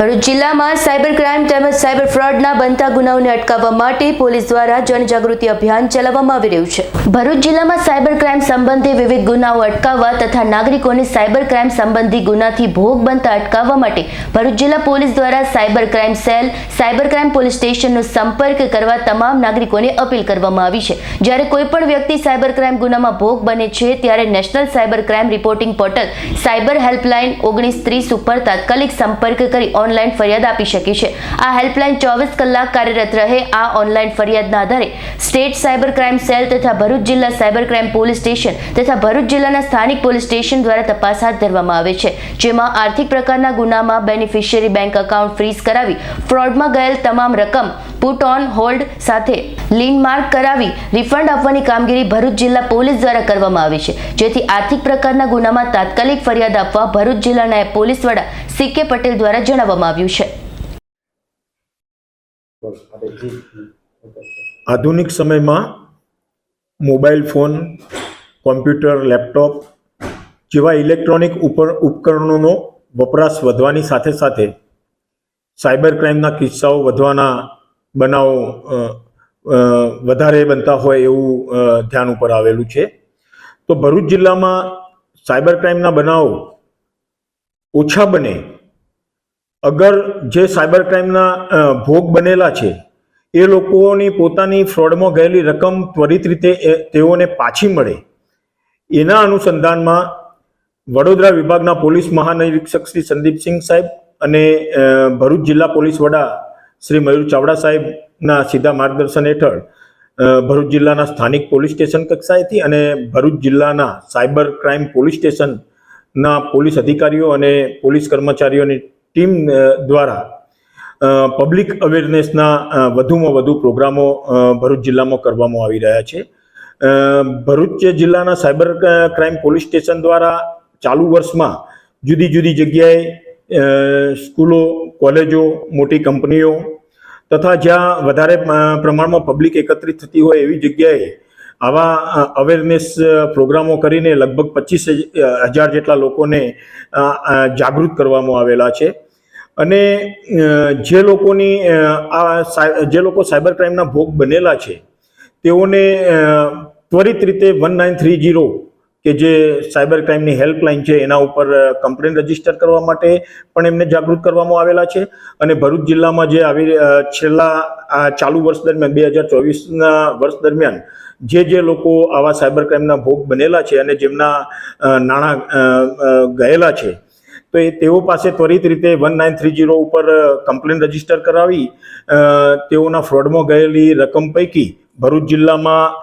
ભરૂચ જિલ્લામાં cyber crime તેમજ cyber ફ્રોડના બનતા ગુનાઓને અટકાવવા માટે પોલીસ દ્વારા જનજાગૃતિ અભિયાન ચલાવવામાં આવી રહ્યું છે. ભરૂચ જિલ્લામાં સાયબર ક્રાઇમ સંબંધી વિવિધ ગુનાઓ અટકાવવા તથા નાગરિકોને સાયબર ક્રાઇમ સંબંધી ગુનાથી ભોગ બનતા અટકાવવા માટે ભરૂચ જિલ્લા પોલીસ દ્વારા cyber crime cell, cyber crime police સ્ટેશનનો સંપર્ક કરવા તમામ નાગરિકોને અપીલ કરવામાં આવી છે. જ્યારે કોઈપણ વ્યક્તિ સાયબર ક્રાઇમ ગુનામાં ભોગ બને છે, ત્યારે national cyber crime reporting portal cyber helpline ઓગણીસ ત્રીસ ઉપર તાત્કાલિક સંપર્ક કરી ઓનલાઈન ફરિયાદ આપી શકે છે. આ હેલ્પલાઇન ચોવીસ કલાક કાર્યરત રહે. આ ઓનલાઈન ફરિયાદના આધારે સ્ટેટ સાયબર ક્રાઇમ સેલ તથા ભરૂચ જિલ્લા સાયબર ક્રાઇમ પોલીસ સ્ટેશન તથા ભરૂચ જિલ્લાના સ્થાનિક પોલીસ સ્ટેશન દ્વારા તપાસ હાથ ધરવામાં આવે છે. જેમાં આર્થિક પ્રકારના ગુનામાં બેનિફિશિયરી બેંક એકાઉન્ટ ફ્રીઝ કરાવી ફ્રોડમાં ગયેલ તમામ રકમ પુટ ઓન હોલ્ડ સાથે લીન માર્ક કરાવી રિફંડ આપવાની કામગીરી ભરૂચ જિલ્લા પોલીસ દ્વારા કરવામાં આવી છે. જેથી આર્થિક પ્રકારના ગુનામાં તાત્કાલિક ફરિયાદ આપવા ભરૂચ જિલ્લા નાયબ પોલીસ વડા સી કે પટેલ દ્વારા જણાવવામાં આવ્યું છે. આધુનિક સમયમાં મોબાઈલ ફોન, કોમ્પ્યુટર, લેપટોપ જેવા ઇલેક્ટ્રોનિક ઉપર ઉપકરણોનો વપરાશ વધવાની સાથે સાથે સાયબર ક્રાઇમના કિસ્સાઓ વધવાના બનાવો વધારે બનતા હોય એવું ધ્યાન ઉપર આવેલું છે. તો ભરૂચ જિલ્લામાં સાયબર ક્રાઇમના બનાવ ઓછા બને. અગર જે સાયબર ક્રાઇમના ભોગ બનેલા છે, એ લોકોની પોતાની ફ્રોડમાં ગયેલી રકમ ત્વરિત રીતે તેઓને પાછી મળે. એના અનુસંધાનમાં વડોદરા વિભાગના પોલીસ મહાનિરીક્ષક શ્રી સંદીપસિંહ સાહેબ અને ભરૂચ જિલ્લા પોલીસ વડા શ્રી મયુર ચાવડા સાહેબના સીધા માર્ગદર્શન હેઠળ ભરૂચ જિલ્લાના સ્થાનિક પોલીસ સ્ટેશન કક્ષાએથી અને ભરૂચ જિલ્લાના સાયબર ક્રાઇમ પોલીસ સ્ટેશનના પોલીસ અધિકારીઓ અને પોલીસ કર્મચારીઓની ટીમ દ્વારા પબ્લિક અવેરનેસના વધુમાં વધુ પ્રોગ્રામો ભરૂચ જિલ્લામાં કરવામાં આવી રહ્યા છે. ભરૂચ જિલ્લાના સાયબર ક્રાઇમ પોલીસ સ્ટેશન દ્વારા ચાલુ વર્ષમાં જુદી જુદી જગ્યાએ સ્કૂલો, કોલેજો, મોટી કંપનીઓ તથા જ્યાં વધારે પ્રમાણમાં પબ્લિક એકત્રિત થતી હોય એવી જગ્યાએ આવા અવેરનેસ પ્રોગ્રામો કરીને લગભગ પચીસ હજાર જેટલા લોકોને જાગૃત કરવામાં આવેલા છે. અને જે લોકોની આ જે લોકો સાયબર ક્રાઇમના ભોગ બનેલા છે, તેઓને ત્વરિત રીતે વન નાઇન થ્રી જીરો કે જે સાયબર ક્રાઇમની હેલ્પલાઇન છે એના ઉપર કમ્પ્લેન રજિસ્ટર કરવા માટે પણ એમને જાગૃત કરવામાં આવેલા છે. અને ભરૂચ જિલ્લામાં જે આવી છેલ્લા ચાલુ વર્ષ દરમિયાન, બે હજાર ચોવીસના વર્ષ દરમિયાન જે જે લોકો આવા સાયબર ક્રાઇમના ભોગ બનેલા છે અને જેમના નાણાં ગયેલા છે તો એ તેઓ પાસે ત્વરિત રીતે વન નાઇન થ્રી જીરો ઉપર કમ્પ્લેન રજિસ્ટર કરાવી તેઓના ફ્રોડમાં ગયેલી રકમ પૈકી ભરૂચ જિલ્લામાં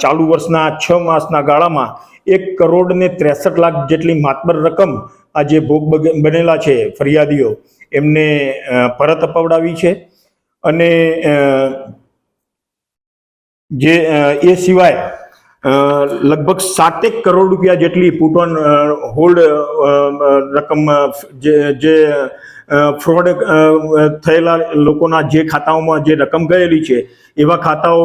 ચાલુ વર્ષના છ માસના ગાળામાં એક કરોડ ને ત્રેસઠ લાખ જેટલી માતબર રકમ આ જે ભોગ બનેલા છે ફરિયાદીઓ. એમને પરત અપાવડાવી છે અને જે એ સિવાય લગભગ સાતેક કરોડ રૂપિયા જેટલી પુટ ઓન હોલ્ડ રકમ જે જે ફ્રોડ થયેલા લોકોના જે ખાતાઓમાં જે રકમ ગયેલી છે, એવા ખાતાઓ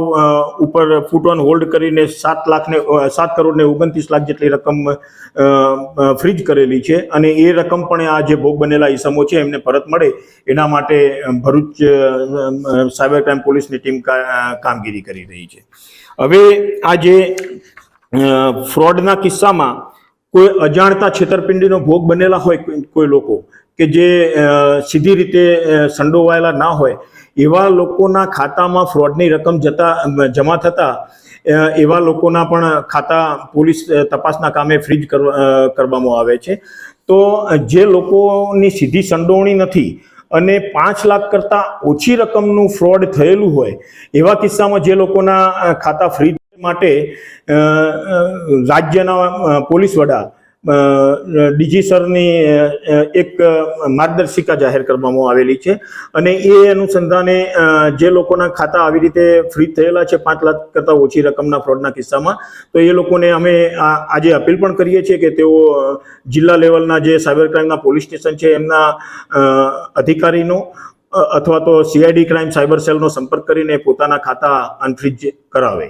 ઉપર ફૂટ ઓન હોલ્ડ કરીને સાત લાખને સાત કરોડ ને ઓગણત્રીસ લાખ જેટલી રકમ ફ્રીજ કરેલી છે અને એ રકમ પણ આ જે ભોગ બનેલા ઈસમો છે, એમને પરત મળે. એના માટે ભરૂચ સાયબર ક્રાઇમ પોલીસની ટીમ કામગીરી કરી રહી છે. હવે આ જે ફ્રોડના કિસ્સામાં કોઈ અજાણતા છેતરપિંડીનો ભોગ બનેલા હોય કોઈ લોકો કે જે સીધી રીતે સંડોવાયેલા ના હોય, એવા લોકોના ખાતામાં ફ્રોડની રકમ જતા જમા થતા એવા લોકોના પણ ખાતા પોલીસ તપાસના કામે ફ્રીજ કરવા કરવામાં આવે છે. તો જે લોકોની સીધી સંડોવણી નથી અને પાંચ લાખ કરતાં ઓછી રકમનું ફ્રોડ થયેલું હોય, એવા કિસ્સામાં જે લોકોના ખાતા ફ્રીજ માટે રાજ્યના પોલીસ વડા અ, ડીજી સરની અ, અ, એક માર્ગદર્શિકા જાહેર કરવામાં આવેલી છે. અને એ અનુસંધાને જે લોકોના ખાતા આવી રીતે ફ્રીજ થયેલા છે પાંચ લાખ કરતાં ઓછી રકમના ફ્રોડના કિસ્સામાં તો એ લોકોને અમે આજે અપીલ પણ કરીએ છીએ કે તેઓ જિલ્લા લેવલના જે સાયબર ક્રાઇમના પોલીસ સ્ટેશન છે એમના અધિકારીનો અથવા તો સીઆઈડી ક્રાઇમ સાયબર સેલનો સંપર્ક કરીને પોતાના ખાતા અનફ્રીજ કરાવે.